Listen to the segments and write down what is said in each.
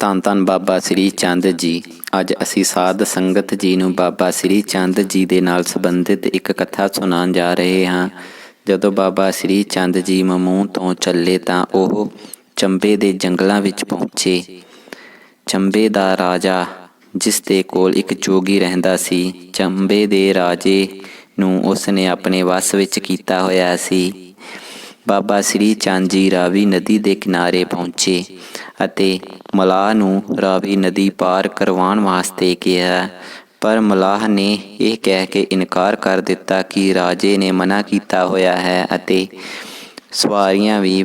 ਧੰਨ ਧੰਨ ਬਾਬਾ ਸ੍ਰੀ ਚੰਦ ਜੀ। ਅੱਜ ਅਸੀਂ ਸਾਧ ਸੰਗਤ ਜੀ ਨੂੰ ਬਾਬਾ ਸ੍ਰੀ ਚੰਦ ਜੀ ਦੇ ਨਾਲ ਸੰਬੰਧਿਤ ਇੱਕ ਕਥਾ ਸੁਣਾਉਣ ਜਾ ਰਹੇ ਹਾਂ। ਜਦੋਂ ਬਾਬਾ ਸ੍ਰੀ ਚੰਦ ਜੀ ਮਮੂ ਤੋਂ ਚੱਲੇ ਤਾਂ ਉਹ ਚੰਬੇ ਦੇ ਜੰਗਲਾਂ ਵਿੱਚ ਪਹੁੰਚੇ। ਚੰਬੇ ਦਾ ਰਾਜਾ, ਜਿਸ ਦੇ ਕੋਲ ਇੱਕ ਜੋਗੀ ਰਹਿੰਦਾ ਸੀ, ਚੰਬੇ ਦੇ ਰਾਜੇ ਨੂੰ ਉਸ ਨੇ ਆਪਣੇ ਵੱਸ ਵਿੱਚ ਕੀਤਾ ਹੋਇਆ ਸੀ। ਬਾਬਾ ਸ੍ਰੀ ਚੰਦ ਜੀ ਰਾਵੀ ਨਦੀ ਦੇ ਕਿਨਾਰੇ ਪਹੁੰਚੇ ਅਤੇ ਮਲਾਹ ਨੂੰ ਰਾਵੀ ਨਦੀ ਪਾਰ ਕਰਵਾਉਣ ਵਾਸਤੇ ਕਿਹਾ। ਪਰ ਮਲਾਹ ਨੇ ਇਹ ਕਹਿ ਕੇ ਇਨਕਾਰ ਕਰ ਦਿੱਤਾ ਕਿ ਰਾਜੇ ਨੇ ਮਨਾ ਕੀਤਾ ਹੋਇਆ ਹੈ ਅਤੇ ਸਵਾਰੀਆਂ ਵੀ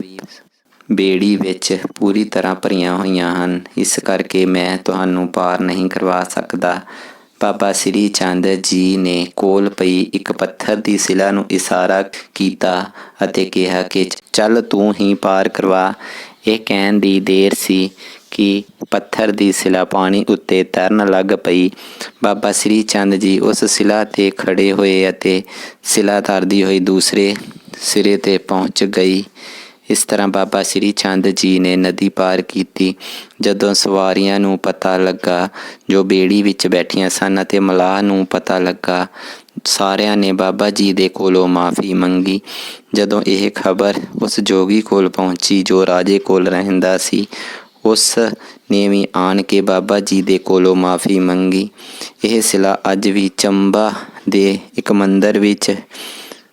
ਬੇੜੀ ਵਿੱਚ ਪੂਰੀ ਤਰ੍ਹਾਂ ਭਰੀਆਂ ਹੋਈਆਂ ਹਨ। ਇਸ ਕਰਕੇ ਮੈਂ ਤੁਹਾਨੂੰ ਪਾਰ ਨਹੀਂ ਕਰਵਾ ਸਕਦਾ। ਬਾਬਾ ਸ੍ਰੀ ਚੰਦ ਜੀ ਨੇ ਕੋਲ ਪਈ ਇੱਕ ਪੱਥਰ ਦੀ ਸਿਲਾ ਨੂੰ ਇਸ਼ਾਰਾ ਕੀਤਾ ਅਤੇ ਕਿਹਾ ਕਿ, ਚੱਲ ਤੂੰ ਹੀ ਪਾਰ ਕਰਵਾ। ਇਹ ਕਹਿਣ ਦੀ ਦੇਰ ਸੀ ਕਿ ਪੱਥਰ ਦੀ ਸਿਲਾ ਪਾਣੀ ਉੱਤੇ ਤੈਰਨ ਲੱਗ ਪਈ। ਬਾਬਾ ਸ੍ਰੀ ਚੰਦ ਜੀ ਉਸ ਸਿਲਾ ਤੇ ਖੜੇ ਹੋਏ ਅਤੇ ਸਿਲਾ ਤਰਦੀ ਹੋਈ ਦੂਸਰੇ ਸਿਰੇ ਤੇ ਪਹੁੰਚ ਗਈ। ਇਸ ਤਰ੍ਹਾਂ ਬਾਬਾ ਸ੍ਰੀ ਚੰਦ ਜੀ ਨੇ ਨਦੀ ਪਾਰ ਕੀਤੀ। ਜਦੋਂ ਸਵਾਰੀਆਂ ਨੂੰ ਪਤਾ ਲੱਗਾ, ਜੋ ਬੇੜੀ ਵਿੱਚ ਬੈਠੀਆਂ ਸਨ ਅਤੇ ਮਲਾਹ ਨੂੰ ਪਤਾ ਲੱਗਾ, ਸਾਰਿਆਂ ਨੇ ਬਾਬਾ ਜੀ ਦੇ ਕੋਲੋਂ ਮਾਫੀ ਮੰਗੀ। ਜਦੋਂ ਇਹ ਖਬਰ ਉਸ ਜੋਗੀ ਕੋਲ ਪਹੁੰਚੀ, ਜੋ ਰਾਜੇ ਕੋਲ ਰਹਿੰਦਾ ਸੀ, ਉਸ ਨੇ ਵੀ ਆਣ ਕੇ ਬਾਬਾ ਜੀ ਦੇ ਕੋਲੋਂ ਮਾਫੀ ਮੰਗੀ। ਇਹ ਸਿਲਾ ਅੱਜ ਵੀ ਚੰਬਾ ਦੇ ਇੱਕ ਮੰਦਰ ਵਿੱਚ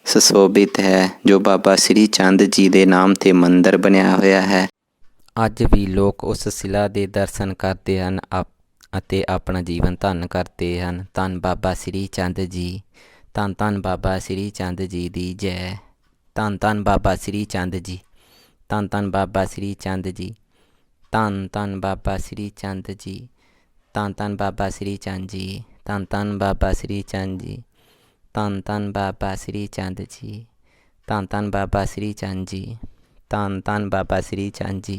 ਸੁਸ਼ੋਭਿਤ ਹੈ, ਜੋ ਬਾਬਾ ਸ੍ਰੀ ਚੰਦ ਜੀ ਦੇ ਨਾਮ ਤੇ ਮੰਦਿਰ ਬਣਿਆ ਹੋਇਆ ਹੈ। ਅੱਜ ਵੀ ਲੋਕ ਉਸ ਸਿਲਾ ਦੇ ਦਰਸ਼ਨ ਕਰਦੇ ਹਨ, ਆਪ- ਅਤੇ ਆਪਣਾ ਜੀਵਨ ਧੰਨ ਕਰਦੇ ਹਨ। ਧੰਨ ਬਾਬਾ ਸ੍ਰੀ ਚੰਦ ਜੀ। ਧੰਨ ਧੰਨ ਬਾਬਾ ਸ੍ਰੀ ਚੰਦ ਜੀ ਦੀ ਜੈ। ਧੰਨ ਧੰਨ ਬਾਬਾ ਸ੍ਰੀ ਚੰਦ ਜੀ। ਧੰਨ ਧੰਨ ਬਾਬਾ ਸ੍ਰੀ ਚੰਦ ਜੀ। ਧੰਨ ਧੰਨ ਬਾਬਾ ਸ੍ਰੀ ਚੰਦ ਜੀ। ਧੰਨ ਧੰਨ ਬਾਬਾ ਸ੍ਰੀ ਚੰਦ ਜੀ। ਧੰਨ ਧੰਨ ਬਾਬਾ ਸ੍ਰੀ ਚੰਦ ਜੀ। ਧੰਨ ਧੰਨ ਬਾਬਾ ਸ੍ਰੀ ਚੰਦ ਜੀ ਧੰਨ ਧੰਨ ਬਾਬਾ ਸ੍ਰੀ ਚੰਦ ਜੀ ਧੰਨ ਧੰਨ ਬਾਬਾ ਸ੍ਰੀ ਚੰਦ ਜੀ